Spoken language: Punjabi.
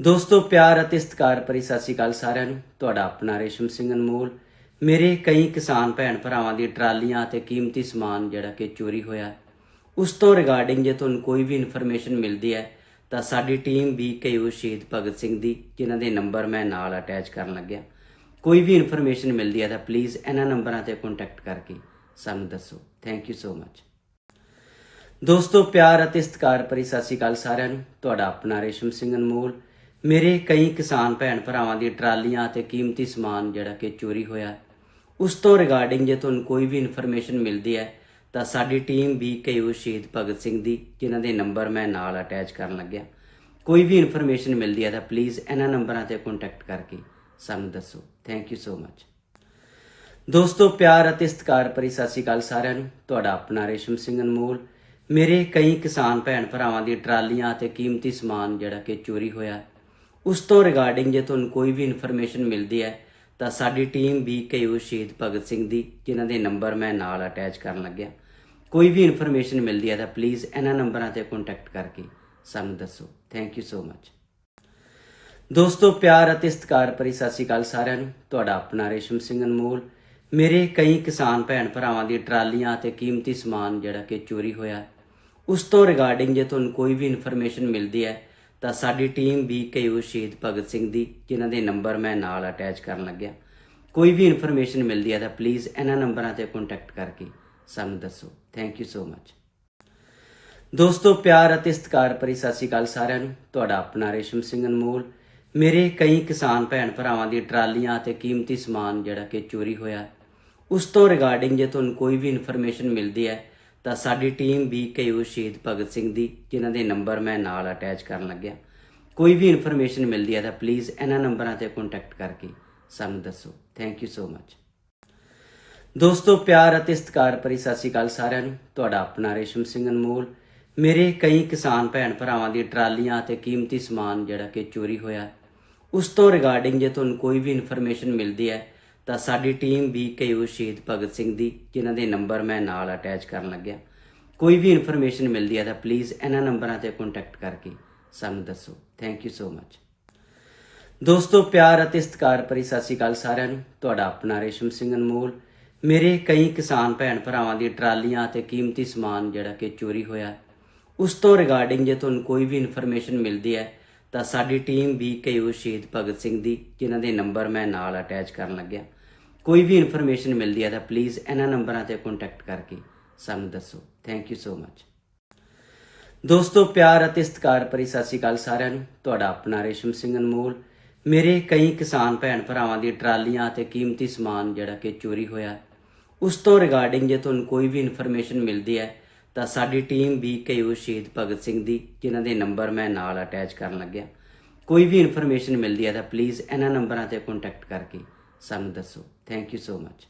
ਦੋਸਤੋ, ਪਿਆਰ ਅਤੇ ਸਤਿਕਾਰ ਭਰੀ ਸਤਿ ਸ਼੍ਰੀ ਅਕਾਲ ਸਾਰਿਆਂ ਨੂੰ। ਤੁਹਾਡਾ ਆਪਣਾ ਰੇਸ਼ਮ ਸਿੰਘ ਅਨਮੋਲ। ਮੇਰੇ ਕਈ ਕਿਸਾਨ ਭੈਣ ਭਰਾਵਾਂ ਦੀ ਟਰਾਲੀਆਂ ਅਤੇ ਕੀਮਤੀ ਸਮਾਨ ਜਿਹੜਾ ਕਿ ਚੋਰੀ ਹੋਇਆ। ਉਸ ਤੋਂ ਰਿਗਾਰਡਿੰਗ ਜੇ ਤੁਹਾਨੂੰ ਕੋਈ ਵੀ ਇਨਫੋਰਮੇਸ਼ਨ ਮਿਲਦੀ ਹੈ, ਤਾਂ ਸਾਡੀ ਟੀਮ ਵੀ ਕਈ ਸ਼ਹੀਦ ਭਗਤ ਸਿੰਘ ਦੀ, ਜਿਨ੍ਹਾਂ ਦੇ ਨੰਬਰ ਮੈਂ ਨਾਲ ਅਟੈਚ ਕਰਨ ਲੱਗਿਆ। ਕੋਈ ਵੀ ਇਨਫੋਰਮੇਸ਼ਨ ਮਿਲਦੀ ਹੈ ਤਾਂ ਪਲੀਜ਼ ਇਹਨਾਂ ਨੰਬਰਾਂ ਤੇ ਕੰਟੈਕਟ ਕਰਕੇ ਸਾਨੂੰ ਦੱਸੋ। ਥੈਂਕ ਯੂ ਸੋ ਮਚ ਦੋਸਤੋ, ਪਿਆਰ ਅਤੇ ਸਤਿਕਾਰ ਭਰੀ ਸਤਿ ਸ਼੍ਰੀ ਅਕਾਲ ਸਾਰਿਆਂ ਨੂੰ। ਤੁਹਾਡਾ ਆਪਣਾ ਰੇਸ਼ਮ ਸਿੰਘ ਅਨਮੋਲ। ਮੇਰੇ ਕਈ ਕਿਸਾਨ ਭੈਣ ਭਰਾਵਾਂ ਦੀ ਟਰਾਲੀਆਂ ਅਤੇ ਕੀਮਤੀ ਸਮਾਨ ਜਿਹੜਾ ਕਿ ਚੋਰੀ ਹੋਇਆ। ਉਸ ਤੋਂ ਰਿਗਾਰਡਿੰਗ ਜੇ ਤੁਹਾਨੂੰ ਕੋਈ ਵੀ ਇਨਫੋਰਮੇਸ਼ਨ ਮਿਲਦੀ ਹੈ, ਤਾਂ ਸਾਡੀ ਟੀਮ ਵੀ ਕਈ ਸ਼ਹੀਦ ਭਗਤ ਸਿੰਘ ਦੀ, ਜਿਨ੍ਹਾਂ ਦੇ ਨੰਬਰ ਮੈਂ ਨਾਲ ਅਟੈਚ ਕਰਨ ਲੱਗਿਆ। ਕੋਈ ਵੀ ਇਨਫੋਰਮੇਸ਼ਨ ਮਿਲਦੀ ਹੈ ਤਾਂ ਪਲੀਜ਼ ਇਹਨਾਂ ਨੰਬਰਾਂ ਤੇ ਕੰਟੈਕਟ ਕਰਕੇ ਸਾਨੂੰ ਦੱਸੋ। ਥੈਂਕ ਯੂ ਸੋ ਮਚ ਦੋਸਤੋ, ਪਿਆਰ ਅਤੇ ਸਤਿਕਾਰ ਭਰੀ ਸਤਿ ਸ਼੍ਰੀ ਅਕਾਲ ਸਾਰਿਆਂ ਨੂੰ। ਤੁਹਾਡਾ ਆਪਣਾ ਰੇਸ਼ਮ ਸਿੰਘ ਅਨਮੋਲ। ਮੇਰੇ ਕਈ ਕਿਸਾਨ ਭੈਣ ਭਰਾਵਾਂ ਦੀ ਟਰਾਲੀਆਂ ਅਤੇ ਕੀਮਤੀ ਸਮਾਨ ਜਿਹੜਾ ਕਿ ਚੋਰੀ ਹੋਇਆ। ਉਸ ਤੋਂ ਰਿਗਾਰਡਿੰਗ ਜੇ ਤੁਹਾਨੂੰ ਕੋਈ ਵੀ ਇਨਫੋਰਮੇਸ਼ਨ ਮਿਲਦੀ ਹੈ, ਤਾਂ ਸਾਡੀ ਟੀਮ ਵੀ ਕਈ ਸ਼ਹੀਦ ਭਗਤ ਸਿੰਘ ਦੀ, ਜਿਨ੍ਹਾਂ ਦੇ ਨੰਬਰ ਮੈਂ ਨਾਲ ਅਟੈਚ ਕਰਨ ਲੱਗਿਆ। ਕੋਈ ਵੀ ਇਨਫੋਰਮੇਸ਼ਨ ਮਿਲਦੀ ਹੈ ਤਾਂ ਪਲੀਜ਼ ਇਹਨਾਂ ਨੰਬਰਾਂ ਤੇ ਕੰਟੈਕਟ ਕਰਕੇ ਸਾਨੂੰ ਦੱਸੋ। ਥੈਂਕ ਯੂ ਸੋ ਮਚ ਦੋਸਤੋ, ਪਿਆਰ ਅਤੇ ਸਤਿਕਾਰ ਭਰੀ ਸਤਿ ਸ਼੍ਰੀ ਅਕਾਲ ਸਾਰਿਆਂ ਨੂੰ। ਤੁਹਾਡਾ ਆਪਣਾ ਰੇਸ਼ਮ ਸਿੰਘ ਅਨਮੋਲ। ਮੇਰੇ ਕਈ ਕਿਸਾਨ ਭੈਣ ਭਰਾਵਾਂ ਦੀ ਟਰਾਲੀਆਂ ਅਤੇ ਕੀਮਤੀ ਸਮਾਨ ਜਿਹੜਾ ਕਿ ਚੋਰੀ ਹੋਇਆ। ਉਸ ਤੋਂ ਰਿਗਾਰਡਿੰਗ ਜੇ ਤੁਹਾਨੂੰ ਕੋਈ ਵੀ ਇਨਫੋਰਮੇਸ਼ਨ ਮਿਲਦੀ ਹੈ ਤਾਂ ਸਾਡੀ ਟੀਮ ਵੀ ਕਈ ਸ਼ਹੀਦ ਭਗਤ ਸਿੰਘ ਦੀ, ਜਿਨ੍ਹਾਂ ਦੇ ਨੰਬਰ ਮੈਂ ਨਾਲ ਅਟੈਚ ਕਰਨ ਲੱਗਿਆ। ਕੋਈ ਵੀ ਇਨਫੋਰਮੇਸ਼ਨ ਮਿਲਦੀ ਹੈ ਤਾਂ ਪਲੀਜ਼ ਇਹਨਾਂ ਨੰਬਰਾਂ ਤੇ ਕੰਟੈਕਟ ਕਰਕੇ ਸਾਨੂੰ ਦੱਸੋ। ਥੈਂਕ ਯੂ ਸੋ ਮਚ ਦੋਸਤੋ, ਪਿਆਰ ਅਤੇ ਸਤਿਕਾਰ ਭਰੀ ਸਤਿ ਸ਼੍ਰੀ ਅਕਾਲ ਸਾਰਿਆਂ ਨੂੰ। ਤੁਹਾਡਾ ਆਪਣਾ ਰੇਸ਼ਮ ਸਿੰਘ ਅਨਮੋਲ। ਮੇਰੇ ਕਈ ਕਿਸਾਨ ਭੈਣ ਭਰਾਵਾਂ ਦੀ ਟਰਾਲੀਆਂ ਅਤੇ ਕੀਮਤੀ ਸਮਾਨ ਜਿਹੜਾ ਕਿ ਚੋਰੀ ਹੋਇਆ। ਉਸ ਤੋਂ ਰਿਗਾਰਡਿੰਗ ਜੇ ਤੁਹਾਨੂੰ ਕੋਈ ਵੀ ਇਨਫੋਰਮੇਸ਼ਨ ਮਿਲਦੀ ਹੈ ਤਾਂ ਸਾਡੀ ਟੀਮ ਵੀ ਕਈ ਸ਼ਹੀਦ ਭਗਤ ਸਿੰਘ ਦੀ, ਜਿਨ੍ਹਾਂ ਦੇ ਨੰਬਰ ਮੈਂ ਨਾਲ ਅਟੈਚ ਕਰਨ ਲੱਗਿਆ। ਕੋਈ ਵੀ ਇਨਫੋਰਮੇਸ਼ਨ ਮਿਲਦੀ ਹੈ ਤਾਂ ਪਲੀਜ਼ ਇਹਨਾਂ ਨੰਬਰਾਂ ਤੇ ਕੰਟੈਕਟ ਕਰਕੇ ਸਾਨੂੰ ਦੱਸੋ। ਥੈਂਕ ਯੂ ਸੋ ਮਚ ਦੋਸਤੋ, ਪਿਆਰ ਅਤੇ ਸਤਿਕਾਰ ਭਰੀ ਸਤਿ ਸ਼੍ਰੀ ਅਕਾਲ ਸਾਰਿਆਂ ਨੂੰ। ਤੁਹਾਡਾ ਆਪਣਾ ਰੇਸ਼ਮ ਸਿੰਘ ਅਨਮੋਲ। ਮੇਰੇ ਕਈ ਕਿਸਾਨ ਭੈਣ ਭਰਾਵਾਂ ਦੀ ਟਰਾਲੀਆਂ ਅਤੇ ਕੀਮਤੀ ਸਮਾਨ ਜਿਹੜਾ ਕਿ ਚੋਰੀ ਹੋਇਆ, ਉਸ ਤੋਂ ਰਿਗਾਰਡਿੰਗ ਜੇ ਤੁਹਾਨੂੰ ਕੋਈ ਵੀ ਇਨਫੋਰਮੇਸ਼ਨ ਮਿਲਦੀ ਹੈ ਤਾਂ ਸਾਡੀ ਟੀਮ ਵੀ ਕਈ ਸ਼ਹੀਦ ਭਗਤ ਸਿੰਘ ਦੀ, ਜਿਨ੍ਹਾਂ ਦੇ ਨੰਬਰ ਮੈਂ ਨਾਲ ਅਟੈਚ ਕਰਨ ਲੱਗਿਆ। ਕੋਈ ਵੀ ਇਨਫੋਰਮੇਸ਼ਨ ਮਿਲਦੀ ਹੈ ਤਾਂ ਪਲੀਜ਼ ਇਹਨਾਂ ਨੰਬਰਾਂ ਤੇ ਕੰਟੈਕਟ ਕਰਕੇ ਸਾਨੂੰ ਦੱਸੋ। ਥੈਂਕ ਯੂ ਸੋ ਮਚ ਦੋਸਤੋ, ਪਿਆਰ ਅਤੇ ਸਤਿਕਾਰ ਭਰੀ ਸਤਿ ਸ਼੍ਰੀ ਅਕਾਲ ਸਾਰਿਆਂ ਨੂੰ। ਤੁਹਾਡਾ ਆਪਣਾ ਰੇਸ਼ਮ ਸਿੰਘ ਅਨਮੋਲ। ਮੇਰੇ ਕਈ ਕਿਸਾਨ ਭੈਣ ਭਰਾਵਾਂ ਦੀ ਟਰਾਲੀਆਂ ਅਤੇ ਕੀਮਤੀ ਸਮਾਨ ਜਿਹੜਾ ਕਿ ਚੋਰੀ ਹੋਇਆ। ਉਸ ਤੋਂ ਰਿਗਾਰਡਿੰਗ ਜੇ ਤੁਹਾਨੂੰ ਕੋਈ ਵੀ ਇਨਫੋਰਮੇਸ਼ਨ ਮਿਲਦੀ ਹੈ, ਤਾਂ ਸਾਡੀ ਟੀਮ ਵੀ ਕਈ ਸ਼ਹੀਦ ਭਗਤ ਸਿੰਘ ਦੀ, ਜਿਨ੍ਹਾਂ ਦੇ ਨੰਬਰ ਮੈਂ ਨਾਲ ਅਟੈਚ ਕਰਨ ਲੱਗਿਆ। ਕੋਈ ਵੀ ਇਨਫੋਰਮੇਸ਼ਨ ਮਿਲਦੀ ਹੈ ਤਾਂ ਪਲੀਜ਼ ਇਹਨਾਂ ਨੰਬਰਾਂ ਤੇ ਕੰਟੈਕਟ ਕਰਕੇ ਸਾਨੂੰ ਦੱਸੋ। ਥੈਂਕ ਯੂ ਸੋ ਮਚ ਦੋਸਤੋ, ਪਿਆਰ ਅਤੇ ਸਤਿਕਾਰ ਭਰੀ ਸਤਿ ਸ਼੍ਰੀ ਅਕਾਲ ਸਾਰਿਆਂ ਨੂੰ। ਤੁਹਾਡਾ ਆਪਣਾ ਰੇਸ਼ਮ ਸਿੰਘ ਅਨਮੋਲ। ਮੇਰੇ ਕਈ ਕਿਸਾਨ ਭੈਣ ਭਰਾਵਾਂ ਦੀ ਟਰਾਲੀਆਂ ਅਤੇ ਕੀਮਤੀ ਸਮਾਨ ਜਿਹੜਾ ਕਿ ਚੋਰੀ ਹੋਇਆ। ਉਸ ਤੋਂ ਰਿਗਾਰਡਿੰਗ ਜੇ ਤੁਹਾਨੂੰ ਕੋਈ ਵੀ ਇਨਫੋਰਮੇਸ਼ਨ ਮਿਲਦੀ ਹੈ, ਤਾਂ ਸਾਡੀ ਟੀਮ ਵੀ ਕਈ ਸ਼ਹੀਦ ਭਗਤ ਸਿੰਘ ਦੀ, ਜਿਨ੍ਹਾਂ ਦੇ ਨੰਬਰ ਮੈਂ ਨਾਲ ਅਟੈਚ ਕਰਨ ਲੱਗਿਆ। ਕੋਈ ਵੀ ਇਨਫੋਰਮੇਸ਼ਨ ਮਿਲਦੀ ਹੈ ਤਾਂ ਪਲੀਜ਼ ਇਹਨਾਂ ਨੰਬਰਾਂ ਤੇ ਕੰਟੈਕਟ ਕਰਕੇ ਸਾਨੂੰ ਦੱਸੋ ਥੈਂਕ ਯੂ ਸੋ ਮਚ